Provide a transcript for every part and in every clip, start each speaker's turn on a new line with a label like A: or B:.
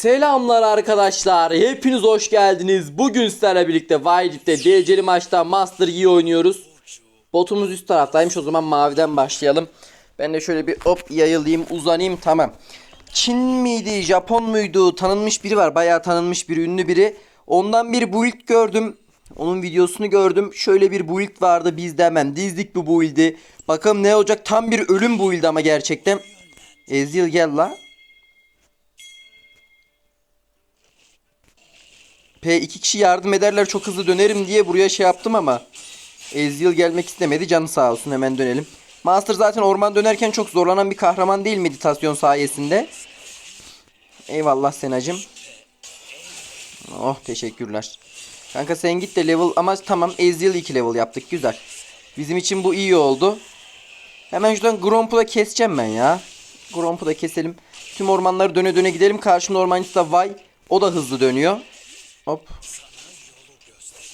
A: Selamlar arkadaşlar. Hepiniz hoş geldiniz. Bugün sizlerle birlikte Wild'de DC'li maçta Master Yi oynuyoruz. Botumuz üst taraftaymış. O zaman maviden başlayalım. Ben de şöyle bir hop yayılayım, uzanayım. Tamam. Çin miydi, Japon muydu? Tanınmış biri var. Bayağı tanınmış biri, ünlü biri. Ondan bir build gördüm. Onun videosunu gördüm. Şöyle bir build vardı. Biz de hemen dizdik bu build'i. Bakalım ne olacak? Tam bir ölüm build ama gerçekten. Ezreal gel la. P iki kişi yardım ederler çok hızlı dönerim diye buraya şey yaptım ama Ezreal gelmek istemedi canı sağ olsun hemen dönelim. Master zaten orman dönerken çok zorlanan bir kahraman değil meditasyon sayesinde. Eyvallah Senacım. Oh teşekkürler. Kanka sen git de level ama tamam Ezreal 2 level yaptık güzel. Bizim için bu iyi oldu. Hemen şuradan Gromp'u da keseceğim ben ya. Gromp'u da keselim. Tüm ormanları döne döne gidelim. Karşımda ormancısı da Vay. O da hızlı dönüyor. Hop.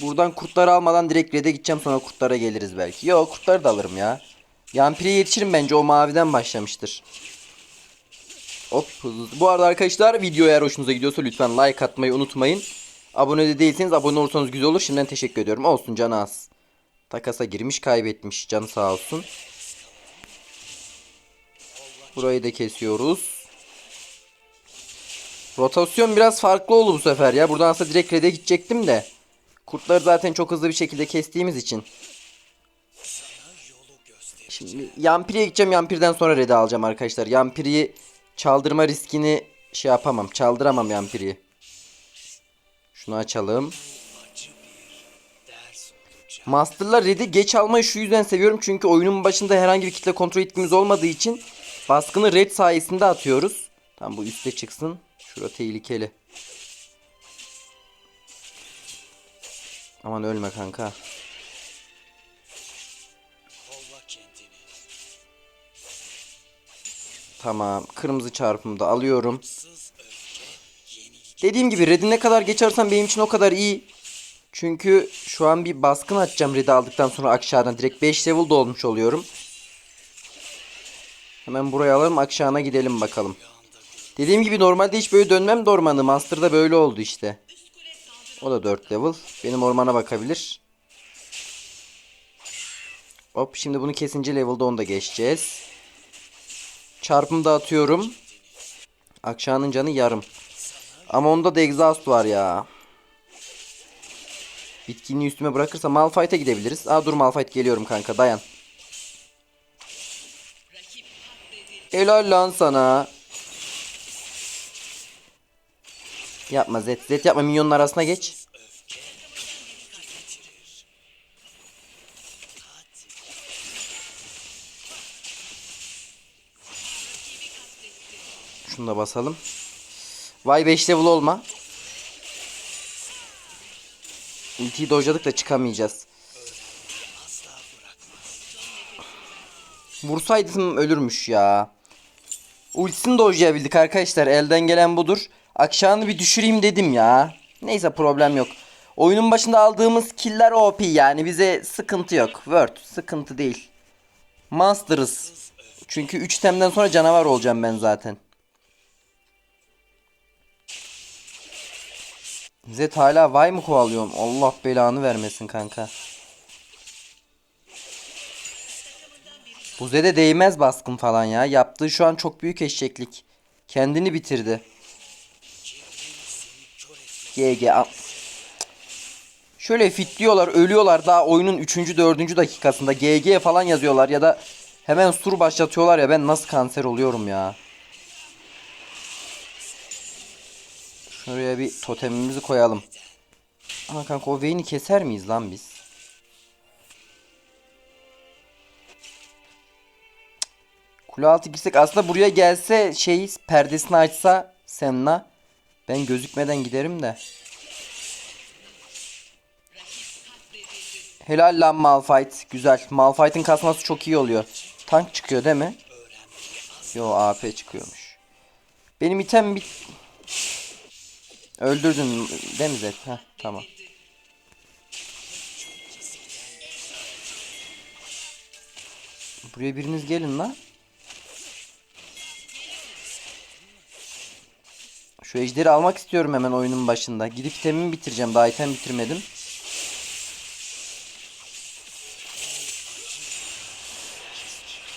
A: Buradan kurtları almadan direkt red'e gideceğim sonra kurtlara geliriz belki. Yok kurtları da alırım ya. Yampiri'ye yetişirim bence o maviden başlamıştır. Hop. Bu arada arkadaşlar video eğer hoşunuza gidiyorsa lütfen like atmayı unutmayın. Abone de değilseniz abone olursanız güzel olur. Şimdiden teşekkür ediyorum. Olsun canı az. Takasa girmiş kaybetmiş. Canı sağ olsun. Burayı da kesiyoruz. Rotasyon biraz farklı oldu bu sefer ya. Buradan aslında direkt red'e gidecektim de. Kurtları zaten çok hızlı bir şekilde kestiğimiz için. Şimdi Yampiri'ye gideceğim. Yampir'den sonra red'e alacağım arkadaşlar. Yampiri'yi çaldırma riskini şey yapamam. Çaldıramam Yampiri'yi. Şunu açalım. Master'la red'i geç almayı şu yüzden seviyorum. Çünkü oyunun başında herhangi bir kitle kontrol etkimiz olmadığı için baskını red sayesinde atıyoruz. Tamam bu üste çıksın. Şura tehlikeli. Aman ölme kanka. Tamam. Kırmızı çarpımı da alıyorum. Dediğim gibi red'i ne kadar geçersem benim için o kadar iyi. Çünkü şu an bir baskın atacağım red'i aldıktan sonra aşağıdan. Direkt 5 level dolmuş oluyorum. Hemen buraya alalım aşağına gidelim bakalım. Dediğim gibi normalde hiç böyle dönmem de ormanı. Master'da böyle oldu işte. O da 4 level. Benim ormana bakabilir. Hop şimdi bunu kesince level'da onu da geçeceğiz. Çarpım da atıyorum. Akşanın canı yarım. Ama onda da exhaust var ya. Bitkinliği üstüme bırakırsa Malphite'a gidebiliriz. Aa dur Malphite geliyorum kanka dayan. Helal lan sana. Yapma Zed. Zed yapma minyonun arasına geç. Şunu da basalım. Vay 5 level olma. Ultiyi dojladık da çıkamayacağız. Vursaydım ölürmüş ya. Ultisini dojlayabildik arkadaşlar. Elden gelen budur. Akşamını bir düşüreyim dedim ya. Neyse problem yok. Oyunun başında aldığımız killer OP yani bize sıkıntı yok. Word sıkıntı değil. Monster'ız. Çünkü 3 temden sonra canavar olacağım ben zaten. Zed hala vay mı kovalıyorum? Allah belanı vermesin kanka. Bu Zed'e değmez baskın falan ya. Yaptığı şu an çok büyük eşeklik. Kendini bitirdi. GG. Şöyle fitliyorlar, ölüyorlar daha oyunun 3. 4. dakikasında GG falan yazıyorlar ya da hemen sur başlatıyorlar ya ben nasıl kanser oluyorum ya. Şuraya bir totemimizi koyalım. Ama kanka o Vayne'i keser miyiz lan biz? Kule altı girsek aslında buraya gelse şey perdesini açsa Senna ben gözükmeden giderim de. Helal lan Malphite. Güzel. Malphite'in kasması çok iyi oluyor. Tank çıkıyor değil mi? Yo AP çıkıyormuş. Benim item bit... Öldürdün değil mi Zed? Heh, tamam. Buraya biriniz gelin lan. Şu ejderi almak istiyorum hemen oyunun başında. Gidip itemimi bitireceğim. Daha item bitirmedim.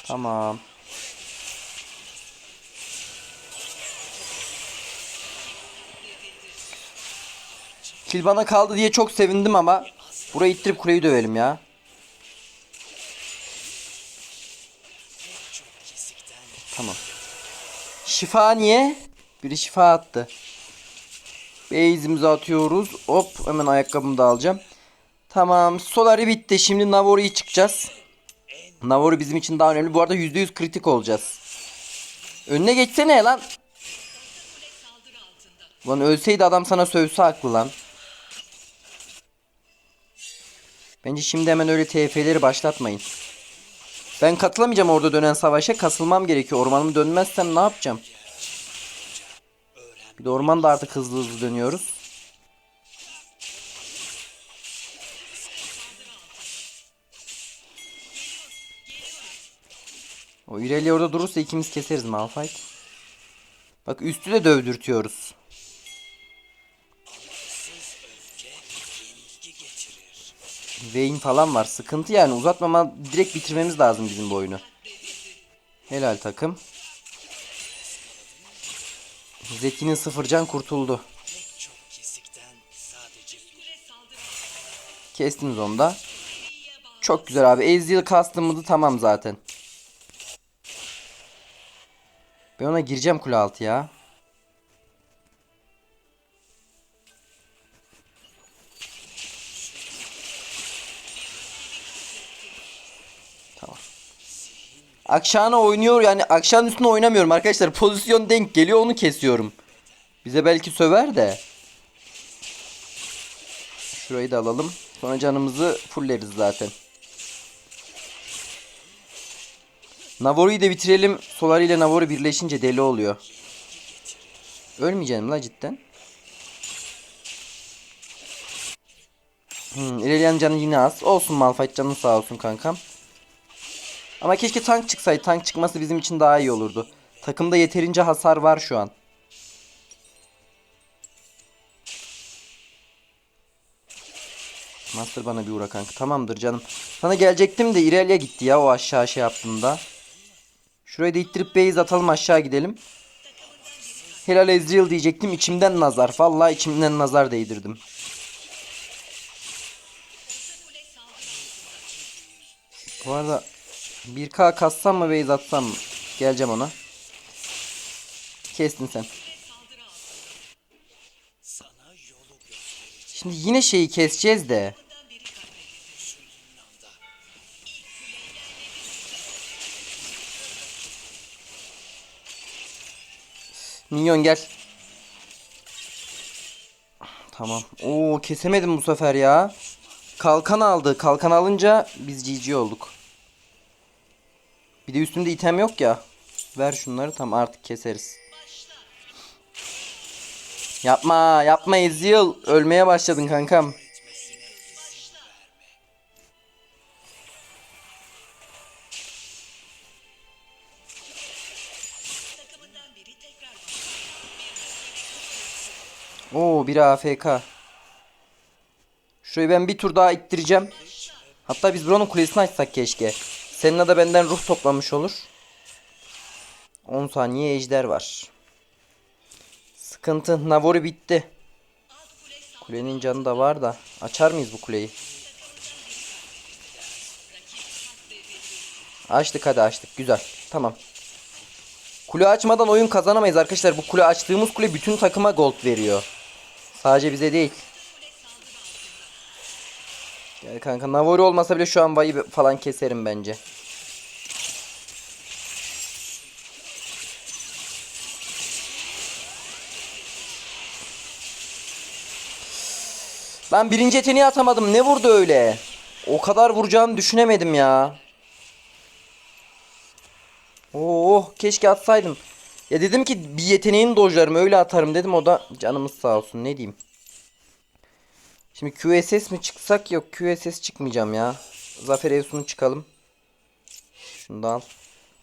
A: Tamam. Kill bana kaldı diye çok sevindim ama burayı ittirip kuleyi dövelim ya. Tamam. Şifa niye? Biri şifa attı. Base'imizi atıyoruz. Hop hemen ayakkabımı da alacağım. Tamam. Solari bitti. Şimdi Navori'yi çıkacağız. Navori bizim için daha önemli. Bu arada %100 kritik olacağız. Önüne geçsene lan. Lan ölseydi adam sana sövse haklı lan. Bence şimdi hemen öyle TF'leri başlatmayın. Ben katılamayacağım orada dönen savaşa. Kasılmam gerekiyor. Ormanımı dönmezsem ne yapacağım? Bir de ormanda artık hızlı hızlı dönüyoruz. O İrelia orada durursa ikimiz keseriz Malphite. Bak üstü de dövdürtüyoruz. Vayne falan var. Sıkıntı yani. Uzatmama direkt bitirmemiz lazım bizim bu oyunu. Helal takım. Zeki'nin sıfır can kurtuldu. Kestiniz onu da. Çok güzel abi. Ezreal kastımıydı tamam zaten. Ben ona gireceğim kule altı ya. Tamam. Akşana oynuyor yani akşam üstüne oynamıyorum arkadaşlar. Pozisyon denk geliyor onu kesiyorum. Bize belki söver de. Şurayı da alalım. Sonra canımızı fulleriz zaten. Navori'yi de bitirelim. Solari ile Navori birleşince deli oluyor. Ölmeyeceğim la cidden. Hmm, İlerleyen canı yine az. Olsun Malphite canın sağ olsun kankam. Ama keşke tank çıksaydı. Tank çıkması bizim için daha iyi olurdu. Takımda yeterince hasar var şu an. Master bana bir uğra kanka. Tamamdır canım. Sana gelecektim de İrelia gitti ya o aşağı şey yaptığında. Şurayı da ittirip base atalım aşağı gidelim. Helal Ezreal diyecektim. içimden nazar. Vallahi içimden nazar değdirdim. Bu arada 1k kassam mı base atsam mı? Geleceğim ona. Kestin sen. Şimdi yine şeyi keseceğiz de. Minyon gel. Tamam. Oo kesemedim bu sefer ya. Kalkan aldı. Kalkan alınca biz GG olduk. Bir de üstümde item yok ya. Ver şunları tam artık keseriz. Yapma yapma Ezreal. Ölmeye başladın kankam. Oo bir AFK. Şurayı ben bir tur daha ittireceğim. Hatta biz buranın kulesini açsak keşke. Seninle de benden ruh toplamış olur. 10 saniye ejder var. Sıkıntı. Navori bitti. Kulenin canı da var da. Açar mıyız bu kuleyi? Açtık hadi açtık. Güzel. Tamam. Kule açmadan oyun kazanamayız arkadaşlar. Bu kule açtığımız kule bütün takıma gold veriyor. Sadece bize değil. Gel kanka Navori olmasa bile şu an Vay'ı falan keserim bence. Ben birinci yeteneği atamadım. Ne vurdu öyle? O kadar vuracağını düşünemedim ya. Oo keşke atsaydım. Ya dedim ki bir yeteneğini dojlarım öyle atarım dedim o da canımız sağ olsun ne diyeyim. Şimdi QSS mi çıksak yok QSS çıkmayacağım ya. Zafer Evsun'u çıkalım. Şunu da al.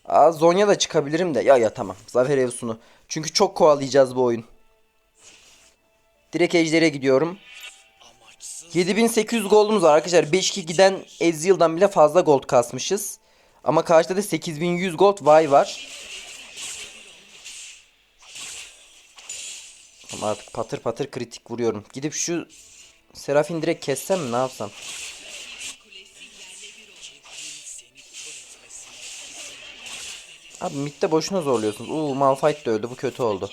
A: Aa Zonya da çıkabilirim de. Ya ya tamam. Zafer Evsun'u. Çünkü çok kovalayacağız bu oyun. Direkt ejdere gidiyorum. 7800 gold'umuz var arkadaşlar. 5-2 giden Ezreal'dan bile fazla gold kasmışız. Ama karşıda da 8100 gold Vay var. Ama artık patır patır kritik vuruyorum. Gidip şu Serafin direkt kessem mi ne yapsam? Abi midde boşuna zorluyorsunuz. Uuu Malphite de öldü. Bu kötü oldu.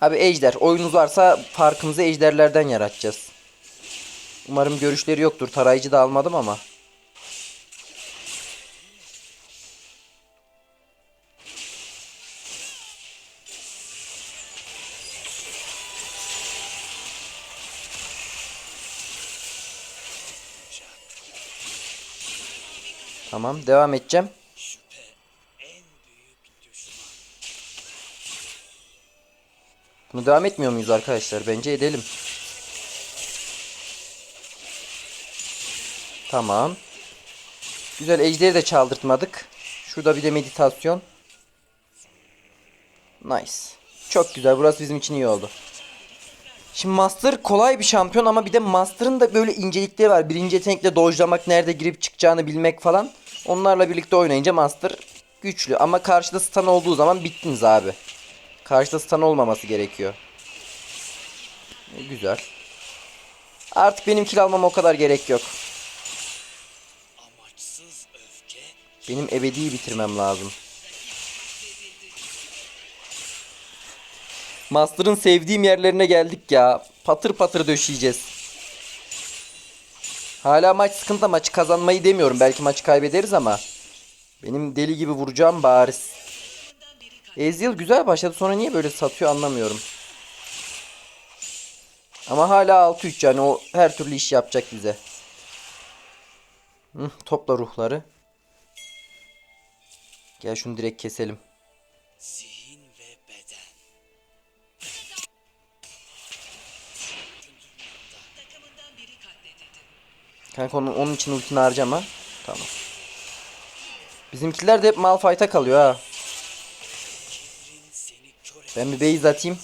A: Abi ejder. Oyunuz varsa farkımızı ejderlerden yaratacağız. Umarım görüşleri yoktur. Tarayıcı da almadım ama. Tamam devam edeceğim. Bunu devam etmiyor muyuz arkadaşlar? Bence edelim. Tamam. Güzel ejderi de çaldırtmadık. Şurada bir de meditasyon. Nice. Çok güzel. Burası bizim için iyi oldu. Şimdi Master kolay bir şampiyon ama bir de Master'ın da böyle incelikleri var. Birinci yetenekle dojlamak, nerede girip çıkacağını bilmek falan. Onlarla birlikte oynayınca Master güçlü. Ama karşıda stun olduğu zaman bittiniz abi. Karşıda stun olmaması gerekiyor. E, Güzel. Artık benim kill almama o kadar gerek yok. Benim ebediyi bitirmem lazım. Master'ın sevdiğim yerlerine geldik ya. Patır patır döşeyeceğiz. Hala maç sıkıntı maçı kazanmayı demiyorum. Belki maçı kaybederiz ama. Benim deli gibi vuracağım bariz. Ezreal güzel başladı sonra niye böyle satıyor anlamıyorum. Ama hala 6-3 yani o her türlü iş yapacak bize. Hı, topla ruhları. Gel şunu direkt keselim.
B: Zihin
A: Kanka onun, onun için ultini harcama. Tamam. Bizimkiler de hep Malphite'a kalıyor ha. Ben bir base atayım.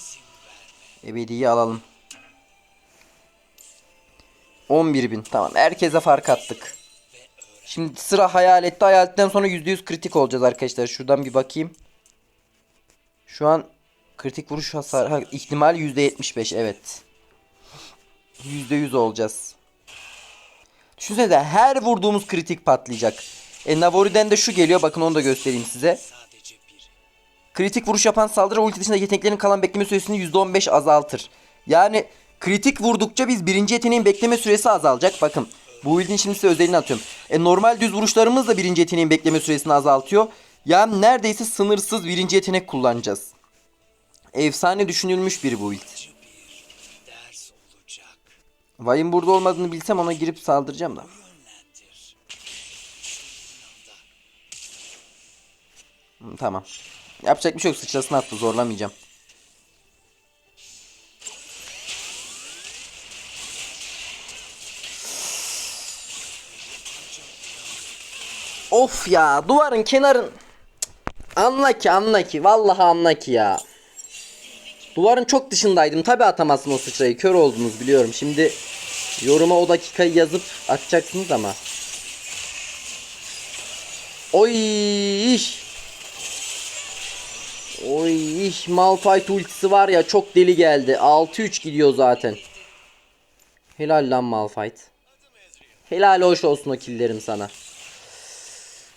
A: Ebedi'yi alalım. 11.000 tamam. Herkese fark attık. Şimdi sıra hayalette. Hayaletten sonra %100 kritik olacağız arkadaşlar. Şuradan bir bakayım. Şu an kritik vuruş hasar ha, ihtimal %75 evet. %100 olacağız. Düşünsenize her vurduğumuz kritik patlayacak. E Navori'den de şu geliyor. Bakın onu da göstereyim size. Kritik vuruş yapan saldırı ulti dışında yeteneklerin kalan bekleme süresini %15 azaltır. Yani kritik vurdukça biz birinci yeteneğin bekleme süresi azalacak. Bakın bu build'in şimdi size özelini atıyorum. E normal düz vuruşlarımız da birinci yeteneğin bekleme süresini azaltıyor. Yani neredeyse sınırsız birinci yetenek kullanacağız. Efsane düşünülmüş bir build. Vay'ın burada olmadığını bilsem ona girip saldıracağım da. Tamam. Yapacak bir şey yok. Sıçrasını attı. Zorlamayacağım. Of ya. Duvarın kenarın. Anla ki anla ki. Vallahi anla ki ya. Duvarın çok dışındaydım. Tabi atamazsın o sıçrayı. Kör oldunuz biliyorum. Şimdi yoruma o dakikayı yazıp atacaksınız ama. Oy. iş. Oy iş Malphite ultisi var ya çok deli geldi. 6-3 gidiyor zaten. Helal lan Malphite. Helal hoş olsun o killerim sana.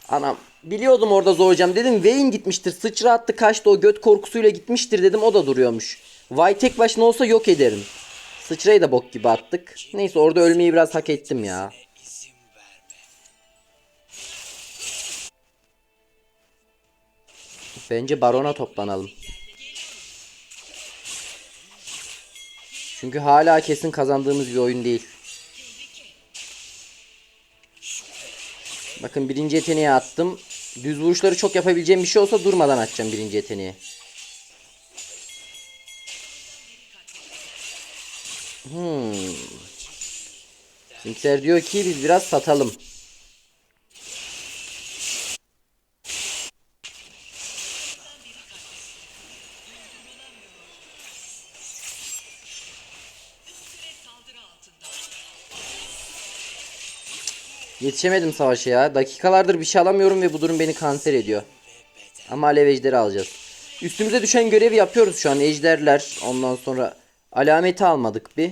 A: Anam biliyordum orada zorlayacağım dedim Vayne gitmiştir sıçra attı kaçtı o göt korkusuyla gitmiştir dedim o da duruyormuş. Vay tek başına olsa yok ederim. Sıçrayı da bok gibi attık. Neyse orada ölmeyi biraz hak ettim ya. Bence barona toplanalım. Çünkü hala kesin kazandığımız bir oyun değil. Bakın birinci yeteneği attım. Düz vuruşları çok yapabileceğim bir şey olsa durmadan atacağım birinci yeteneği. Hmm. Bizimkiler diyor ki biz biraz satalım. Yetişemedim savaşa ya. Dakikalardır bir şey alamıyorum ve bu durum beni kanser ediyor. Ama alev ejderi alacağız. Üstümüze düşen görevi yapıyoruz şu an. Ejderler. Ondan sonra alameti almadık bir.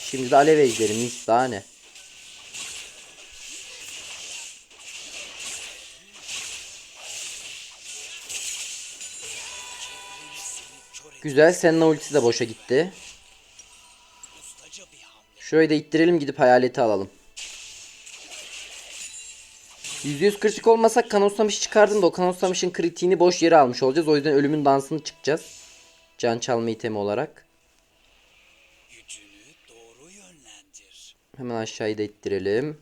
A: Şimdi de alev ejderimiz daha ne? Güzel. Senin ultisi de boşa gitti. Şurayı da ittirelim gidip hayaleti alalım. %100 kritik olmasak Kanoslamış çıkardım da o Kanoslamış'ın kritiğini boş yere almış olacağız. O yüzden ölümün dansını çıkacağız. Can çalma itemi olarak. Hemen aşağıyı da ittirelim.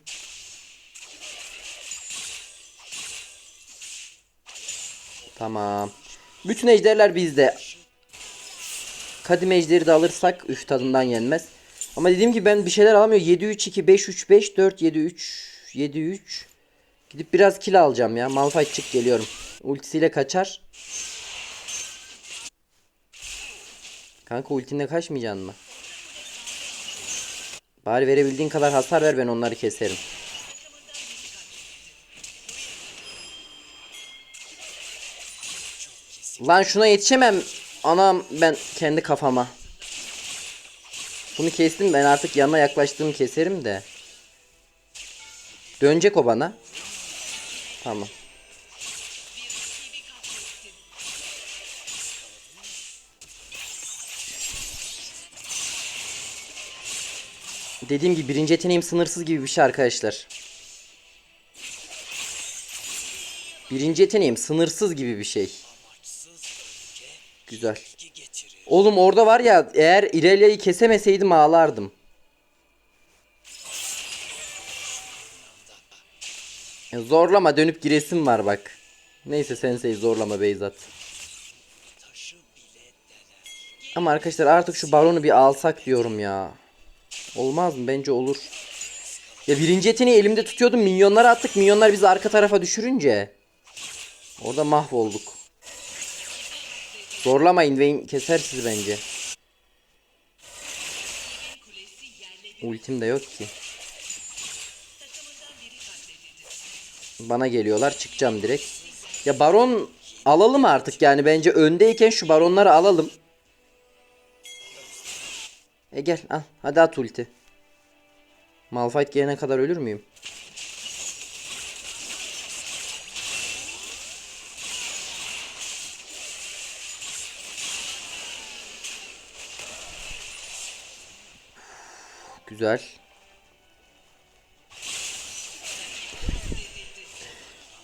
A: Tamam. Bütün ejderler bizde. Kadim ejderi de alırsak üf tadından yenmez. Ama dediğim gibi ben bir şeyler alamıyorum. 7 3 2 5 3 5 4 7 3 7 3 Gidip biraz kill alacağım ya. Malphite çık geliyorum. Ultisiyle kaçar. Kanka ultinle kaçmayacaksın mı? Bari verebildiğin kadar hasar ver ben onları keserim. Lan şuna yetişemem. Anam ben kendi kafama. Bunu kestim ben artık yanına yaklaştığım keserim de. Dönecek o bana. Tamam. Dediğim gibi birinci yeteneğim sınırsız gibi bir şey arkadaşlar. Birinci yeteneğim sınırsız gibi bir şey. Güzel. Oğlum orada var ya eğer İrelia'yı kesemeseydim ağlardım. Zorlama dönüp giresim var bak. Neyse sensei zorlama Beyzat. Ama arkadaşlar artık şu baronu bir alsak diyorum ya. Olmaz mı? Bence olur. Ya birinci yeteneği elimde tutuyordum. Minyonları attık. Minyonlar bizi arka tarafa düşürünce. Orada mahvolduk. Zorlamayın. Vayne keser sizi bence. Ultim de yok ki. Bana geliyorlar. Çıkacağım direkt. Ya baron alalım artık yani. Bence öndeyken şu baronları alalım. E gel al. Hadi at ulti. Malphite gelene kadar ölür müyüm? Güzel.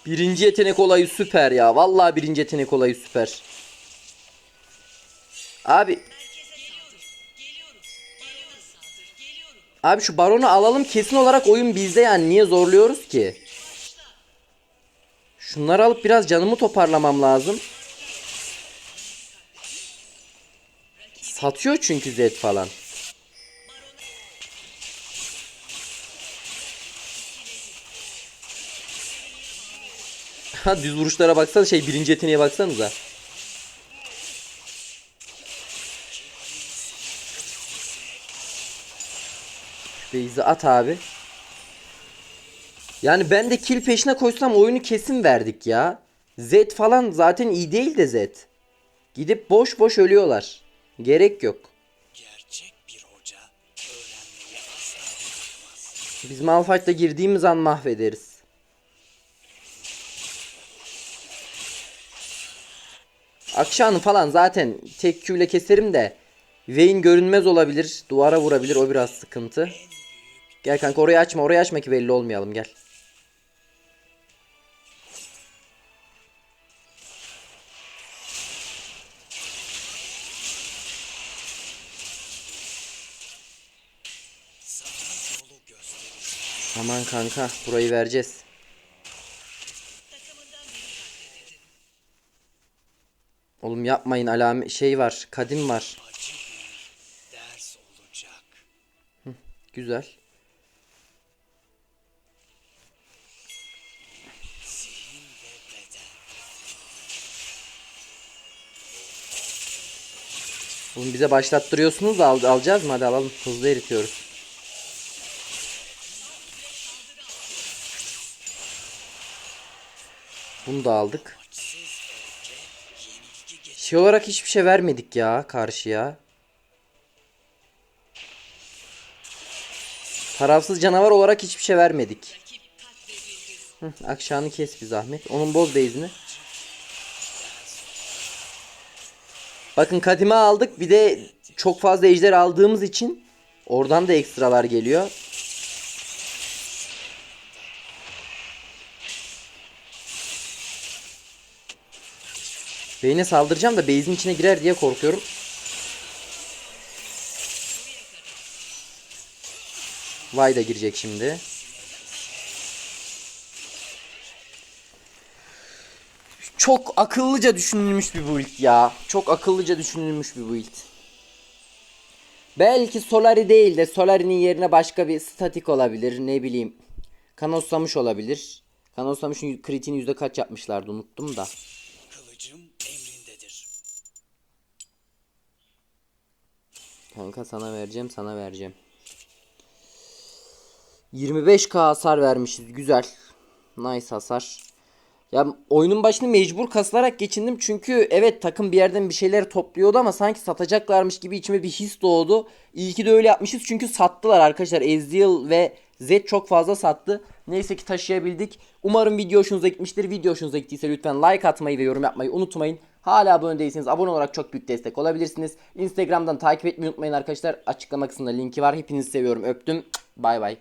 A: Birinci yetenek olayı süper ya. Vallahi birinci yetenek olayı süper. Abi Abi şu baronu alalım kesin olarak oyun bizde yani niye zorluyoruz ki? Şunları alıp biraz canımı toparlamam lazım. Satıyor çünkü Zed falan. Düz vuruşlara baksan şey birinci yeteneğe baksanıza. Beyzi at abi. Yani ben de kill peşine koysam oyunu kesin verdik ya. Z falan zaten iyi değil de Z. Gidip boş boş ölüyorlar. Gerek yok. Biz Malphite'la girdiğimiz an mahvederiz. Akşanı falan zaten tek Q ile keserim de Vayne görünmez olabilir. Duvara vurabilir. O biraz sıkıntı. Gel kanka orayı açma. Orayı açma ki belli olmayalım. Gel. Aman kanka burayı vereceğiz. Oğlum yapmayın alam şey var. Kadim var.
B: Hı,
A: güzel. Bunu bize başlattırıyorsunuz da al alacağız mı? Hadi alalım. Hızlı eritiyoruz. Bunu da aldık. Şey olarak hiçbir şey vermedik ya karşıya. Tarafsız canavar olarak hiçbir şey vermedik. Hı, akşamını kes bir zahmet. Onun boz base'ini. Bakın kadime aldık. Bir de çok fazla ejder aldığımız için oradan da ekstralar geliyor. Beyne saldıracağım da base'in içine girer diye korkuyorum. Vay da girecek şimdi. Çok akıllıca düşünülmüş bir build ya. Çok akıllıca düşünülmüş bir build. Belki Solari değil de Solari'nin yerine başka bir statik olabilir. Ne bileyim. Kanoslamış olabilir. Kanoslamış'ın kritiğini yüzde kaç yapmışlardı unuttum da. Kanka sana vereceğim sana vereceğim. 25k hasar vermişiz güzel. Nice hasar. Ya oyunun başını mecbur kasılarak geçindim çünkü evet takım bir yerden bir şeyler topluyordu ama sanki satacaklarmış gibi içime bir his doğdu. İyi ki de öyle yapmışız çünkü sattılar arkadaşlar. Ezreal ve Zed çok fazla sattı. Neyse ki taşıyabildik. Umarım video hoşunuza gitmiştir. Video hoşunuza gittiyse lütfen like atmayı ve yorum yapmayı unutmayın. Hala abone değilseniz abone olarak çok büyük destek olabilirsiniz. Instagram'dan takip etmeyi unutmayın arkadaşlar. Açıklama kısmında linki var. Hepinizi seviyorum. Öptüm. Bay bay.